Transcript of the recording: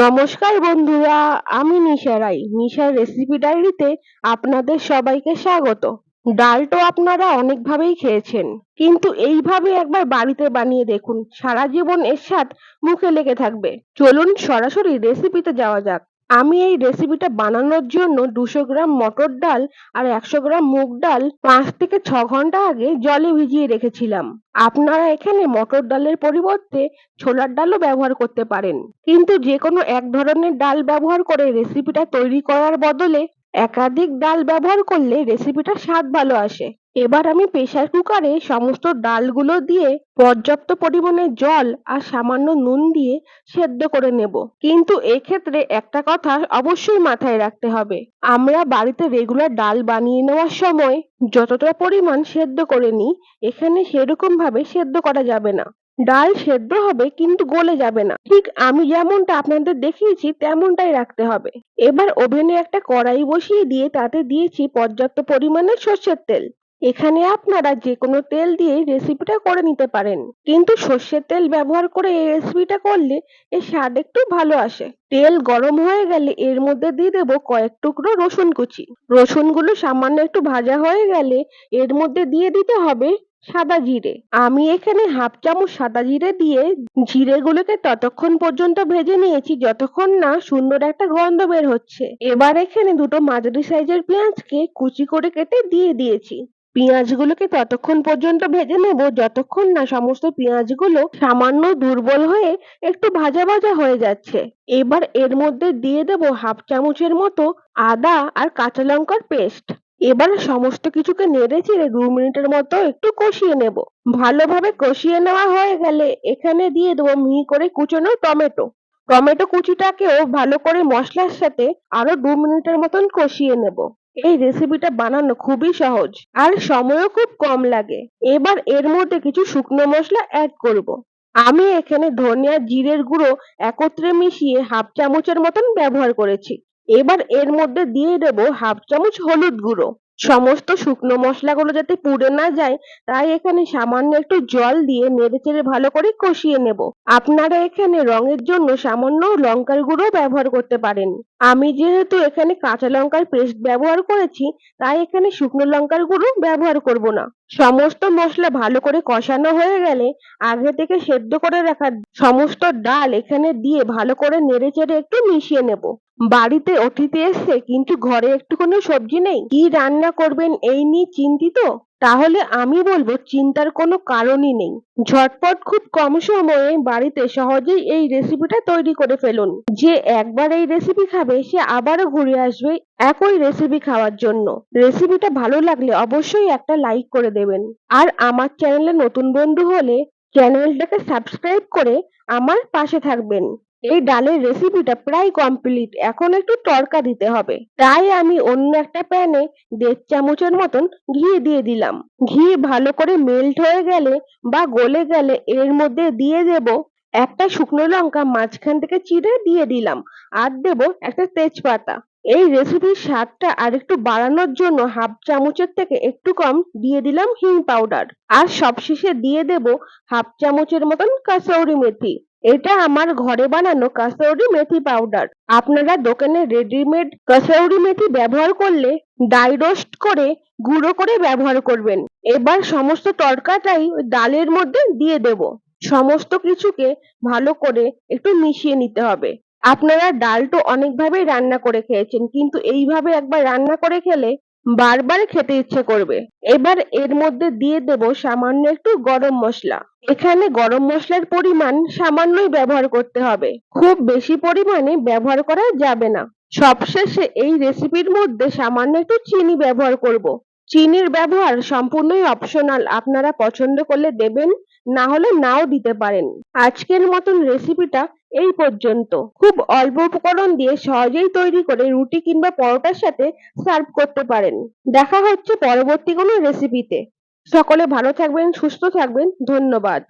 নমস্কার বন্ধুরা, আমি নিশা রাই নিশার রেসিপি ডায়েরিতে আপনাদের সবাইকে স্বাগত। ডালটো আপনারা অনেকভাবেই খেয়েছেন, কিন্তু এইভাবে একবার বাড়িতে বানিয়ে দেখুন, সারা জীবন এর স্বাদ মুখে লেগে থাকবে। চলুন সরাসরি রেসিপিতে যাওয়া যাক। আমি এই রেসিপিটা বানানোর জন্য দুশো গ্রাম মটর ডাল আর একশো গ্রাম মুগ ডাল পাঁচ থেকে ছ ঘণ্টা আগে জলে ভিজিয়ে রেখেছিলাম। আপনারা এখানে মটর ডালের পরিবর্তে ছোলার ডালও ব্যবহার করতে পারেন। কিন্তু যে কোনো এক ধরনের ডাল ব্যবহার করে রেসিপিটা তৈরি করার বদলে একাধিক ডাল ব্যবহার করলে রেসিপিটার স্বাদ ভালো আসে। এবার আমি প্রেসার কুকারে সমস্ত ডালগুলো দিয়ে পর্যাপ্ত পরিমাণে জল আর সামান্য নুন দিয়ে সেদ্ধ করে নেব। কিন্তু এক্ষেত্রে একটা কথা অবশ্যই মাথায় রাখতে হবে। আমরা বাড়িতে রেগুলার ডাল বানিয়ে নেওয়ার সময় যতটা পরিমাণ সেদ্ধ করে নিই, এখানে সেরকম ভাবে সেদ্ধ করা যাবে না। ডাল সেদ্ধ হবে কিন্তু গলে যাবে না। ঠিক আমি যেমনটা আপনাদের দেখিয়েছি, তেমনটাই রাখতে হবে। এবার ওভেনে একটা কড়াই বসিয়ে দিয়ে তাতে দিয়েছি পর্যাপ্ত পরিমাণে সর্ষের তেল। এখানে আপনারা যে কোনো তেল দিয়ে রেসিপিটা করে নিতে পারেন। কিন্তু সর্ষের তেল ব্যবহার করে এই রেসিপিটা করলে এর স্বাদ একটু ভালো আসে। তেল গরম হয়ে গেলে এর মধ্যে দিয়ে দেব কয়েক টুকরো রসুন কুচি। রসুনগুলো সামান্য একটু ভাজা হয়ে গেলে এর মধ্যে দিয়ে দিতে হবে সাদা জিরে। আমি এখানে হাফ চামচ সাদা জিরে দিয়ে জিরেগুলোকে ততক্ষণ পর্যন্ত ভেজে নিয়েছি, যতক্ষণ না সুন্দর একটা গন্ধ বের হচ্ছে। এবার এখানে দুটো মাঝারি সাইজের পেঁয়াজকে কুচি করে কেটে দিয়ে দিয়েছি। পেঁয়াজগুলোকে ততক্ষণ পর্যন্ত ভেজে নেব, যতক্ষণ না সমস্ত পেঁয়াজগুলো সামান্য দুর্বল হয়ে একটু ভাজা ভাজা হয়ে যাচ্ছে। এবার এর মধ্যে দিয়ে দেব হাফ চামচের মতো আদা আর কাঁচা লঙ্কার পেস্ট। এবার সমস্ত কিছুকে নেড়ে চেড়ে দু মিনিটের মতো একটু কষিয়ে নেব। ভালোভাবে কষিয়ে নেওয়া হয়ে গেলে এখানে দিয়ে দেবো মিহি করে কুচোনো টমেটো। টমেটো কুচিটাকেও ভালো করে মশলার সাথে আরও দু মিনিটের মতন কষিয়ে নেব। এই রেসিপিটা বানানো খুবই সহজ আর সময়ও খুব কম লাগে। এবার এর মধ্যে কিছু শুকনো মশলা অ্যাড করব। আমি এখানে ধনিয়া, জিরের গুঁড়ো একত্রে মিশিয়ে হাফ চামচের মতন ব্যবহার করেছি। এবার এর মধ্যে দিয়ে দেব হাফ চামচ হলুদ গুঁড়ো। সমস্ত শুকনো মশলাগুলো যাতে পুড়ে না যায়, তাই এখানে সামান্য একটু জল দিয়ে নেড়েচেড়ে ভালো করে কষিয়ে নেব। আপনারা এখানে রঙের জন্য সামান্য লঙ্কার গুঁড়ো ব্যবহার করতে পারেন। আমি যেহেতু এখানে কাঁচা লঙ্কার পেস্ট ব্যবহার করেছি, তাই এখানে শুকনো লঙ্কার গুঁড়ো ব্যবহার করব না। সমস্ত মশলা ভালো করে কষানো হয়ে গেলে আগে থেকে সেদ্ধ করে রাখা সমস্ত ডাল এখানে দিয়ে ভালো করে নেড়েচেড়ে একটু মিশিয়ে নেব। বাড়িতে অতিথি এসছে, কিন্তু ঘরে একটু কোনো সবজি নেই। কি রান্না করবেন এই নিয়ে চিন্তিত? তাহলে আমি বলব, চিন্তার কোনো কারণই নেই। ঝটপট খুব কম সময়ে বাড়িতে সহজেই এই রেসিপিটা তৈরি করে ফেলুন। যে একবার এই রেসিপি খাবে, সে আবারও ঘুরে আসবে একই রেসিপি খাওয়ার জন্য। রেসিপিটা ভালো লাগলে অবশ্যই একটা লাইক করে দেবেন। আর আমার চ্যানেলে নতুন বন্ধু হলে চ্যানেলটাকে সাবস্ক্রাইব করে আমার পাশে থাকবেন। এই ডালের রেসিপিটা প্রায় কমপ্লিট এখন একটু তড়কা দিতে হবে। তাই আমি অন্য একটা প্যানে দেড় চামচের মতন ঘি দিয়ে দিলাম। ঘি ভালো করে মেল্ট হয়ে গেলে বা গলে গেলে এর মধ্যে দিয়ে দেব একটা শুকনো লঙ্কা, মাঝখান থেকে চিড়ে দিয়ে দিলাম। আর দেব একটা তেজপাতা। এই রেসিপির স্বাদটা আর একটু বাড়ানোর জন্য হাফ চামচের থেকে একটু কম দিয়ে দিলাম হিং পাউডার আর সবশেষে দিয়ে দেব হাফ চামচের মতন কাসৌরি মেথি। এটা আমার ঘরে বানানো কাসৌরি মেথি পাউডার আপনারা দোকানে রেডিমেড কাসৌরি মেথি ব্যবহার করলে ডাই রোস্ট করে গুঁড়ো করে ব্যবহার করবেন। এবার সমস্ত তরকাটাই ওই ডালের মধ্যে দিয়ে দেব। সমস্ত কিছুকে ভালো করে একটু মিশিয়ে নিতে হবে। আপনারা ডাল তো অনেকভাবেই রান্না করে খেয়েছেন, কিন্তু এইভাবে একবার রান্না করে খেলে বারবার খেতে ইচ্ছে করবে। এবার এর মধ্যে দিয়ে দেব সামান্য একটু গরম মশলা। এখানে গরম মশলার পরিমাণ সামান্যই ব্যবহার করতে হবে। খুব বেশি পরিমাণে ব্যবহার করা যাবে না। সবশেষে এই রেসিপির মধ্যে সামান্য একটু চিনি ব্যবহার করব। চিনির ব্যবহার সম্পূর্ণই অপশনাল আপনারা পছন্দ করলে দেবেন, না হলে নাও দিতে পারেন। আজকের মতন রেসিপিটা এই পর্যন্ত। খুব অল্প উপকরণ দিয়ে সহজেই তৈরি করে রুটি কিংবা পরোটার সাথে সার্ভ করতে পারেন। দেখা হচ্ছে পরবর্তী কোনো রেসিপিতে সকলে ভালো থাকবেন, সুস্থ থাকবেন। ধন্যবাদ।